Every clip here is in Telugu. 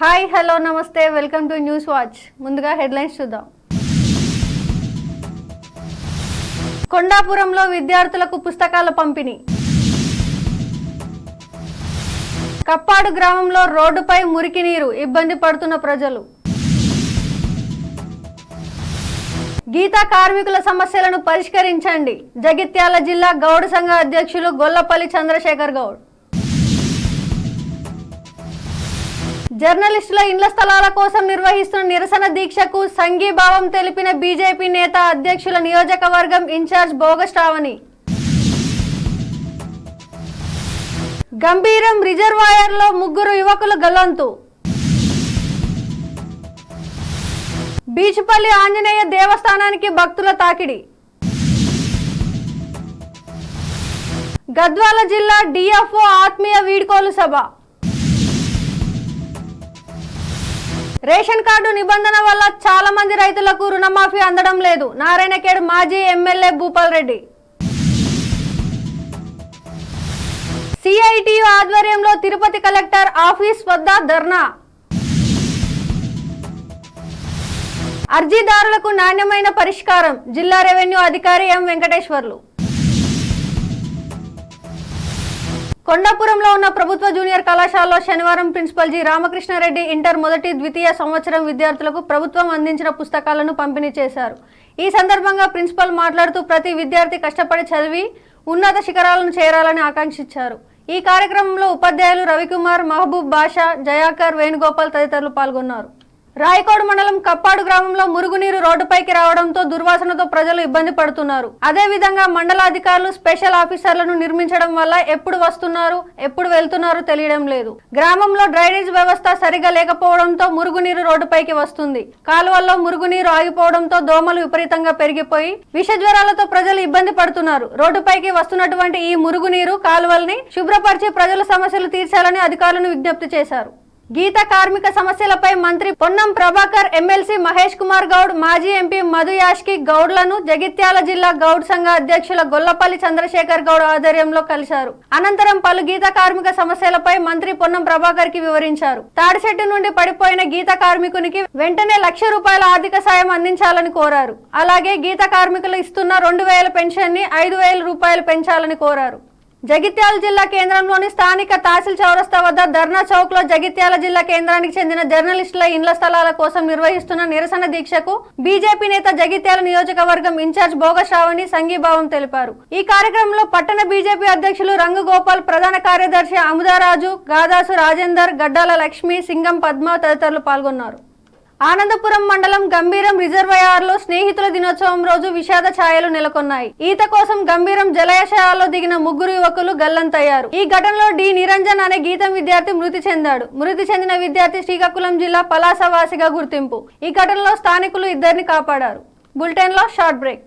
హాయ్ హలో నమస్తే వెల్కమ్ టు న్యూస్ వాచ్. ముందుగా హెడ్లైన్స్ చూద్దాం. కొండాపురంలో విద్యార్థులకు పుస్తకాల పంపిణీ. కప్పాడు గ్రామంలో రోడ్డుపై మురికి నీరు ఇబ్బంది పడుతున్న ప్రజలు. గీతా కార్మికుల సమస్యలను పరిష్కరించండి. జగిత్యాల జిల్లా గౌడ్ సంఘ అధ్యక్షులు గొల్లపల్లి చంద్రశేఖర్ గౌడ్. జర్నలిస్టుల ఇండ్ల స్థలాల కోసం నిర్వహిస్తున్న నిరసన దీక్షకు సంఘీభావం తెలిపిన బీజేపీ నేత అధ్యక్షుల నియోజకవర్గం ఇన్ఛార్జ్ భోగశ్రావణి గంభీరం రిజర్వాయర్లో ముగ్గురు యువకులు గల్లంతు. బీచ్పల్లి ఆంజనేయ దేవస్థానానికి భక్తుల తాకిడి. గద్వాల జిల్లా డిఎఫ్ఓ ఆత్మీయ వీడ్కోలు సభ. రేషన్ కార్డు నిబంధన వల్ల చాలా మంది రైతులకు రుణమాఫీ అందడం లేదు. నారాయణఖేడ్ మాజీ ఎమ్మెల్యే భూపాల్ రెడ్డి. సిఐటియు ఆధ్వర్యంలో తిరుపతి కలెక్టర్ ఆఫీస్ వద్ద ధర్నా. అర్జీదారులకు నాణ్యమైన పరిష్కారం. జిల్లా రెవెన్యూ అధికారి ఎం వెంకటేశ్వర్లు. కొండాపురంలో ఉన్న ప్రభుత్వ జూనియర్ కళాశాలలో శనివారం ప్రిన్సిపల్ జి రామకృష్ణారెడ్డి ఇంటర్ మొదటి ద్వితీయ సంవత్సరం విద్యార్థులకు ప్రభుత్వం అందించిన పుస్తకాలను పంపిణీ చేశారు. ఈ సందర్భంగా ప్రిన్సిపల్ మాట్లాడుతూ ప్రతి విద్యార్థి కష్టపడి చదివి ఉన్నత శిఖరాలను చేరాలని ఆకాంక్షించారు. ఈ కార్యక్రమంలో ఉపాధ్యాయులు రవికుమార్ మహబూబ్ బాషా జయాకర్ వేణుగోపాల్ తదితరులు పాల్గొన్నారు. రాయకోడ్ మండలం కప్పాడు గ్రామంలో మురుగునీరు రోడ్డుపైకి రావడంతో దుర్వాసనతో ప్రజలు ఇబ్బంది పడుతున్నారు. అదే విధంగా మండలాధికారులు స్పెషల్ ఆఫీసర్లను నిర్మించడం వల్ల ఎప్పుడు వస్తున్నారు ఎప్పుడు వెళ్తున్నారు తెలియడం లేదు. గ్రామంలో డ్రైనేజ్ వ్యవస్థ సరిగా లేకపోవడంతో మురుగునీరు రోడ్డుపైకి వస్తుంది. కాలువల్లో మురుగునీరు ఆగిపోవడంతో దోమలు విపరీతంగా పెరిగిపోయి విష జ్వరాలతో ప్రజలు ఇబ్బంది పడుతున్నారు. రోడ్డుపైకి వస్తున్నటువంటి ఈ మురుగునీరు కాలువల్ని శుభ్రపరిచి ప్రజల సమస్యలు తీర్చాలని అధికారులను విజ్ఞప్తి చేశారు. గీత కార్మిక సమస్యలపై మంత్రి పొన్నం ప్రభాకర్ ఎమ్మెల్సీ మహేష్ కుమార్ గౌడ్ మాజీ ఎంపీ మధు యాష్కి గౌడ్లను జగిత్యాల జిల్లా గౌడ్ సంఘ అధ్యక్షుల గొల్లపల్లి చంద్రశేఖర్ గౌడ్ ఆధ్వర్యంలో కలిశారు. అనంతరం పలు గీత కార్మిక సమస్యలపై మంత్రి పొన్నం ప్రభాకర్కి వివరించారు. తాడిశెట్టు నుండి పడిపోయిన గీత కార్మికునికి వెంటనే లక్ష రూపాయల ఆర్థిక సాయం అందించాలని కోరారు. అలాగే గీత కార్మికులు ఇస్తున్న రెండు వేల పెన్షన్ని ఐదు వేల రూపాయలు పెంచాలని కోరారు. జగిత్యాల జిల్లా కేంద్రంలోని స్థానిక తహసీల్ చౌరస్తా వద్ద ధర్నా చౌక్లో జగిత్యాల జిల్లా కేంద్రానికి చెందిన జర్నలిస్టుల ఇండ్ల స్థలాల కోసం నిర్వహిస్తున్న నిరసన దీక్షకు బీజేపీ నేత జగిత్యాల నియోజకవర్గం ఇన్ఛార్జ్ భోగశ్రావణి సంఘీభావం తెలిపారు. ఈ కార్యక్రమంలో పట్టణ బీజేపీ అధ్యక్షులు రంగు గోపాల్ ప్రధాన కార్యదర్శి అముదారాజు గాదాసు రాజేందర్ గడ్డాల లక్ష్మి సింగం పద్మ తదితరులు పాల్గొన్నారు. ఆనందపురం మండలం గంభీరం రిజర్వాయర్లో స్నేహితుల దినోత్సవం రోజు విషాద ఛాయలు నెలకొన్నాయి. ఈత కోసం గంభీరం జలాశయాల్లో దిగిన ముగ్గురు యువకులు గల్లంతయ్యారు. ఈ ఘటనలో డి. నిరంజన్ అనే గీతం విద్యార్థి మృతి చెందాడు. మృతి చెందిన విద్యార్థి శ్రీకాకుళం జిల్లా పలాసవాసిగా గుర్తింపు. ఈ ఘటనలో స్థానికులు ఇద్దరిని కాపాడారు. బులెటిన్లో short break.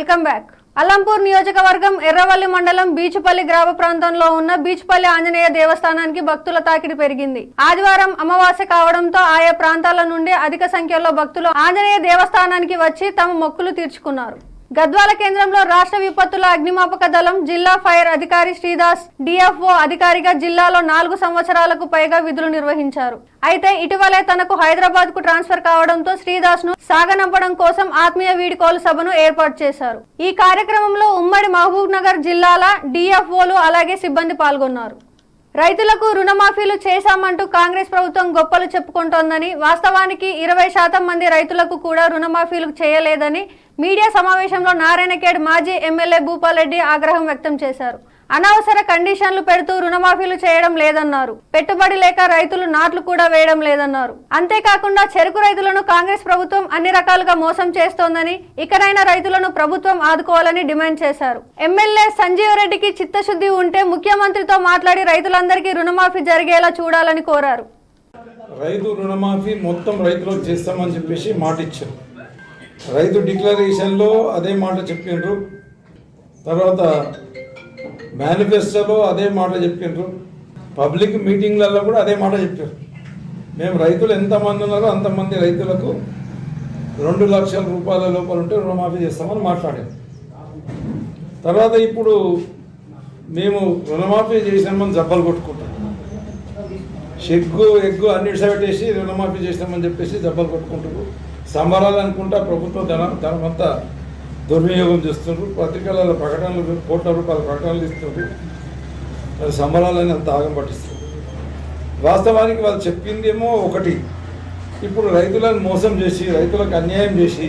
Welcome back. Alampur నియోజకవర్గం ఎర్రవల్లి మండలం బీచుపల్లి గ్రామ ప్రాంతంలో ఉన్న బీచుపల్లి ఆంజనేయ దేవస్థానానికి భక్తుల తాకిడి పెరిగింది. ఆదివారం అమావాస్య కావడంతో ఆయా ప్రాంతాల నుండి అధిక సంఖ్యలో భక్తులు ఆంజనేయ దేవస్థానానికి వచ్చి తమ మొక్కులు తీర్చుకున్నారు. గద్వాల కేంద్రంలో రాష్ట్ర విపత్తుల అగ్నిమాపక దళం జిల్లా ఫైర్ అధికారి శ్రీదాస్ డిఎఫ్ఓ అధికారిగా జిల్లాలో నాలుగు సంవత్సరాలకు పైగా విధులు నిర్వహించారు. అయితే ఇటీవలే తనకు హైదరాబాద్కు ట్రాన్స్ఫర్ కావడంతో శ్రీదాస్ను సాగనంపడం కోసం ఆత్మీయ వీడుకోలు సభను ఏర్పాటు చేశారు. ఈ కార్యక్రమంలో ఉమ్మడి మహబూబ్ నగర్ జిల్లాల డిఎఫ్ఓలు అలాగే సిబ్బంది పాల్గొన్నారు. రైతులకు రుణమాఫీలు చేశామంటూ కాంగ్రెస్ ప్రభుత్వం గొప్పలు చెప్పుకుంటోందని వాస్తవానికి ఇరవై శాతం మంది రైతులకు కూడా రుణమాఫీలు చేయలేదని మీడియా సమావేశంలో నారాయణఖేడ్ మాజీ ఎమ్మెల్యే భూపాలరెడ్డి ఆగ్రహం వ్యక్తం చేశారు. అనవసర కండిషన్లు పెడుతూ రుణమాఫీలు చేయడం లేదన్నారు. పెట్టుబడి లేక రైతులు నాట్లు కూడా వేయడం లేదన్నారు. అంతేకాకుండా చెరుకు రైతులను కాంగ్రెస్ ప్రభుత్వం అన్ని రకాలుగా మోసం చేస్తోందని ఇకనైనా రైతులను ప్రభుత్వం ఆదుకోవాలని డిమాండ్ చేశారు. ఎమ్మెల్యే సంజీవ్ రెడ్డికి చిత్తశుద్ధి ఉంటే ముఖ్యమంత్రితో మాట్లాడి రైతులందరికీ రుణమాఫీ జరిగేలా చూడాలని కోరారు. రైతు రుణమాఫీ మొత్తం రైతులకు చేస్తామని చెప్పేసి మాట ఇచ్చారు రైతు డిక్లరేషన్లో అదే మాట చెప్పిండ్రు. తర్వాత మేనిఫెస్టోలో అదే మాట చెప్పారు పబ్లిక్ మీటింగ్లలో కూడా అదే మాట చెప్పారు. మేము రైతులు ఎంతమంది ఉన్నారో అంతమంది రైతులకు రెండు లక్షల రూపాయల లోపల ఉంటే రుణమాఫీ చేస్తామని మాట్లాడారు. తర్వాత ఇప్పుడు మేము రుణమాఫీ చేసామని జబ్బలు కొట్టుకుంటాం. షెగ్గు ఎగ్గు అన్నిటి పెట్టేసి రుణమాఫీ చేసామని చెప్పేసి దెబ్బలు కొట్టుకుంటారు. సంబరాలు అనుకుంటా ప్రభుత్వం ధనం ధనమంతా దుర్వినియోగం చేస్తున్నారు పత్రికలలో ప్రకటనలు కోట్ల రూపాయల ప్రకటనలు ఇస్తున్నారు సంబరాలని అంత ఆగం పట్టిస్తుంది వాస్తవానికి వాళ్ళు చెప్పిందేమో ఒకటి. ఇప్పుడు రైతులను మోసం చేసి రైతులకు అన్యాయం చేసి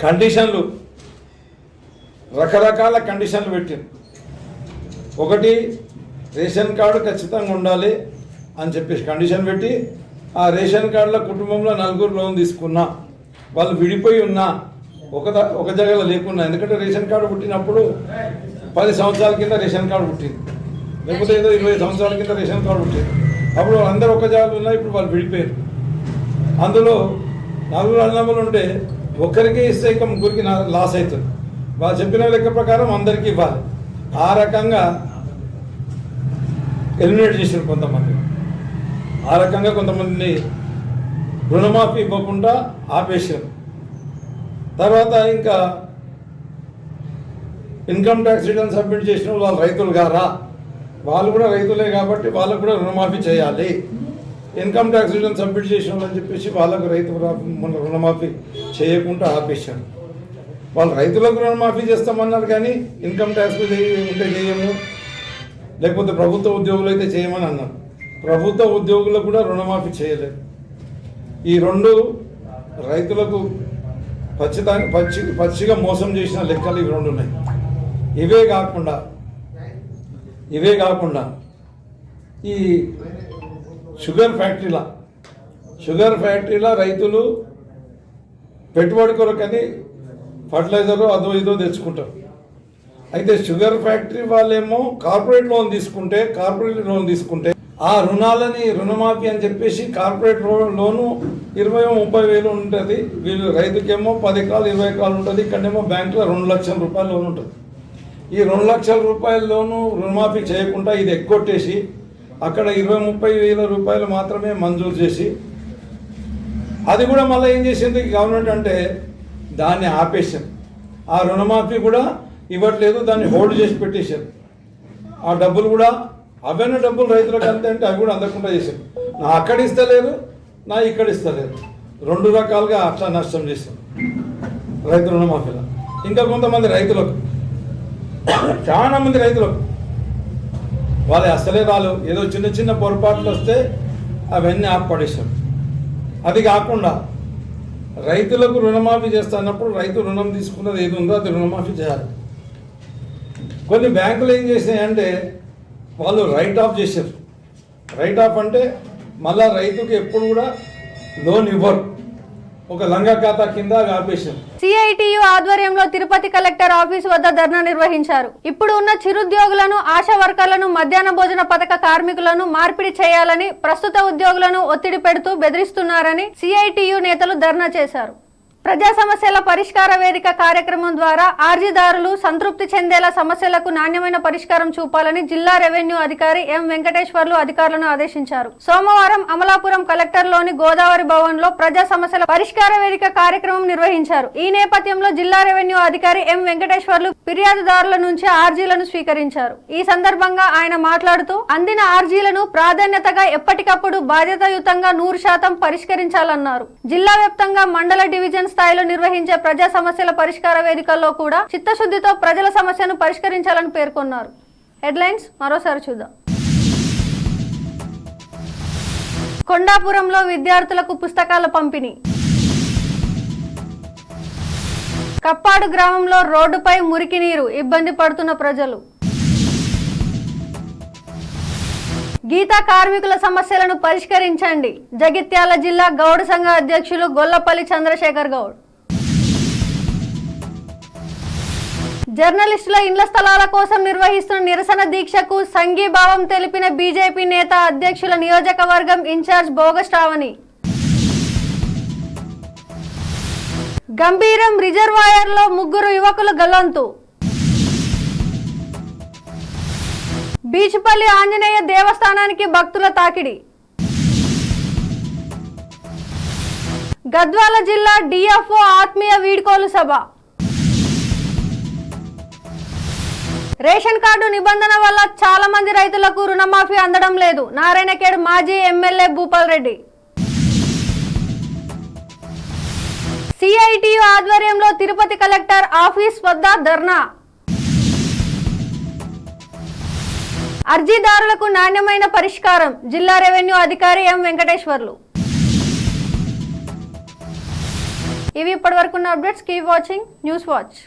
కండిషన్లు రకరకాల కండిషన్లు పెట్టింది ఒకటి రేషన్ కార్డు ఖచ్చితంగా ఉండాలి అని చెప్పేసి కండిషన్ పెట్టి ఆ రేషన్ కార్డుల కుటుంబంలో నలుగురు లోన్ తీసుకున్నా వాళ్ళు విడిపోయి ఉన్నా ఒక ఒక జగల లేకుండా ఎందుకంటే రేషన్ కార్డు పుట్టినప్పుడు పది సంవత్సరాల కింద రేషన్ కార్డు పుట్టింది. లేకపోతే ఏదో ఇరవై సంవత్సరాల కింద రేషన్ కార్డు పుట్టింది. అప్పుడు అందరూ ఒక జాగాలో ఉన్నా ఇప్పుడు వాళ్ళు విడిపోయారు. అందులో నలుగురు అన్నములు ఉంటే ఒక్కరికి ఇస్తే ఇక ముగ్గురికి నా- లాస్ అవుతుంది. వాళ్ళు చెప్పిన లెక్క ప్రకారం అందరికీ ఇవ్వాలి. ఆ రకంగా ఎలిమినేట్ చేశారు కొంతమంది. ఆ రకంగా కొంతమందిని రుణమాఫీ ఇవ్వకుండా ఆపేశారు. తర్వాత ఇంకా ఇన్కమ్ ట్యాక్స్ రిటర్న్ సబ్మిట్ చేసిన వాళ్ళు రైతులు గారా? వాళ్ళు కూడా రైతులే కాబట్టి వాళ్ళకు కూడా రుణమాఫీ చేయాలి. ఇన్కమ్ ట్యాక్స్ రిటర్న్ సబ్మిట్ చేసిన వాళ్ళని చెప్పేసి వాళ్ళకు రైతు రుణమాఫీ చేయకుండా ఆపేశారు. వాళ్ళు రైతులకు రుణమాఫీ చేస్తామన్నారు కానీ ఇన్కమ్ ట్యాక్స్ ఉంటే చేయము. లేకపోతే ప్రభుత్వ ఉద్యోగులు అయితే చేయమని అన్నారు. ప్రభుత్వ ఉద్యోగులకు కూడా రుణమాఫీ చేయలేదు. ఈ రెండు రైతులకు పచ్చిదా పచ్చి పచ్చిగా మోసం చేసిన లెక్కలు ఇవి రెండు ఉన్నాయి. ఇవే కాకుండా ఇవే కాకుండా ఈ షుగర్ ఫ్యాక్టరీల షుగర్ ఫ్యాక్టరీల రైతులు పెట్టుబడి కొరకని ఫర్టిలైజర్ అదో ఇదో తెచ్చుకుంటారు. అయితే షుగర్ ఫ్యాక్టరీ వాళ్ళేమో కార్పొరేట్ లోన్ తీసుకుంటే కార్పొరేట్ లోన్ తీసుకుంటే ఆ రుణాలని రుణమాఫీ అని చెప్పేసి కార్పొరేట్ లోను ఇరవై ముప్పై వేలు ఉంటుంది. వీళ్ళు రైతుకేమో పది ఎకరాలు ఇరవై ఎకరాలు ఉంటుంది. ఇక్కడేమో బ్యాంకులో రెండు లక్షల రూపాయల లోన్ ఉంటుంది. ఈ రెండు లక్షల రూపాయల లోను రుణమాఫీ చేయకుండా ఇది ఎక్కొట్టేసి అక్కడ ఇరవై ముప్పై వేల రూపాయలు మాత్రమే మంజూరు చేసి అది కూడా మళ్ళీ ఏం చేసింది గవర్నమెంట్ అంటే దాన్ని ఆపేసారు ఆ రుణమాఫీ కూడా ఇవ్వట్లేదు దాన్ని హోల్డ్ చేసి పెట్టేశారు. ఆ డబ్బులు కూడా అవన్నీ డబ్బులు రైతులకు అంతే అంటే అవి కూడా అందకుండా చేసాం నా అక్కడ ఇస్తలేరు నా ఇక్కడ ఇస్తలేరు. రెండు రకాలుగా అట్లా నష్టం చేసాం రైతు రుణమాఫీలో ఇంకా కొంతమంది రైతులకు చాలా మంది రైతులకు వాళ్ళు అసలే రాలు ఏదో చిన్న చిన్న పొరపాట్లు వస్తే అవన్నీ ఆపడేశారు అది కాకుండా రైతులకు రుణమాఫీ చేస్తున్నప్పుడు రైతు రుణం తీసుకున్నది ఏది ఉందో అది రుణమాఫీ చేయాలి. కొన్ని బ్యాంకులు ఏం చేసినాయంటే వాళ్ళు రైట్ ఆఫ్ చేశారు. రైట్ ఆఫ్ అంటే మళ్ళా రైతుకి ఎప్పుడు కూడా లోన్ ఇవ్వరు. ఒక లంగా ఖాతా కింద ఆపేశారు. సిఐటియు ఆధ్వర్యంలో తిరుపతి కలెక్టర్ ఆఫీస్ వద్ద ధర్నా నిర్వహించారు. ఇప్పుడు ఉన్న చిరుద్యోగులను ఆశా వర్కర్లను మధ్యాహ్న భోజన పథక కార్మికులను మార్పిడి చేయాలని ప్రస్తుత ఉద్యోగులను ఒత్తిడి పెడుతూ బెదిరిస్తున్నారని సిఐటియు నేతలు ధర్నా చేశారు. ప్రజా సమస్యల పరిష్కార వేదిక కార్యక్రమం ద్వారా ఆర్జీదారులు సంతృప్తి చెందేలా సమస్యలకు నాణ్యమైన పరిష్కారం చూపాలని జిల్లా రెవెన్యూ అధికారి ఎం వెంకటేశ్వర్లు అధికారులను ఆదేశించారు. సోమవారం అమలాపురం కలెక్టర్లోని గోదావరి భవన్లో ప్రజా సమస్యల పరిష్కార వేదిక కార్యక్రమం నిర్వహించారు. ఈ నేపథ్యంలో జిల్లా రెవెన్యూ అధికారి ఎం వెంకటేశ్వర్లు ఫిర్యాదుదారుల నుంచి ఆర్జీలను స్వీకరించారు. ఈ సందర్భంగా ఆయన మాట్లాడుతూ అందిన ఆర్జీలను ప్రాధాన్యతగా ఎప్పటికప్పుడు బాధ్యతాయుతంగా నూరు శాతం పరిష్కరించాలన్నారు. జిల్లా వ్యాప్తంగా మండల డివిజన్స్ స్థాయిలో నిర్వహించే ప్రజా సమస్యల పరిష్కార వేదికల్లో కూడా చిత్తశుద్ధితో ప్రజల సమస్యను పరిష్కరించాలని పేర్కొన్నారు. హెడ్లైన్స్ మరోసారి చూద్దాం. కొండాపురంలో విద్యార్థులకు పుస్తకాల పంపిణీ. కప్పాడు గ్రామంలో రోడ్డుపై మురికి నీరు ఇబ్బంది పడుతున్న ప్రజలు. గీతా కార్మికుల సమస్యలను పరిష్కరించండి. జగిత్యాల జిల్లా గౌడ్ సంఘ అధ్యక్షులు గొల్లపల్లి చంద్రశేఖర్ గౌడ్. జర్నలిస్టుల ఇండ్ల స్థలాల కోసం నిర్వహిస్తున్న నిరసన దీక్షకు సంఘీభావం తెలిపిన బీజేపీ నేత అధ్యక్షుల నియోజకవర్గం ఇన్ఛార్జ్ భోగశ్రావణి. గంభీరం రిజర్వాయర్లో ముగ్గురు యువకులు గల్లంతు. బీచ్పల్లి ఆంజనేయ దేవస్థానానికి భక్తుల తాకిడి. గద్వాల జిల్లా డిఎఫ్ఓ ఆత్మీయ వీడ్కోలు సభ. రేషన్ కార్డు నిబంధన వల్ల చాలా మంది రైతులకు రుణమాఫీ అందడం లేదు. నారాయణఖేడ్ మాజీ ఎమ్మెల్యే భూపాల్ రెడ్డి. సిఐటియు ఆధ్వర్యంలో తిరుపతి కలెక్టర్ ఆఫీస్ వద్ద ధర్నా. అర్జీదారులకు నాణ్యమైన పరిష్కారం. జిల్లా రెవెన్యూ అధికారి ఎం వెంకటేశ్వర్లు. ఇవి ఇప్పటివరకున్న updates. Keep watching. News watch.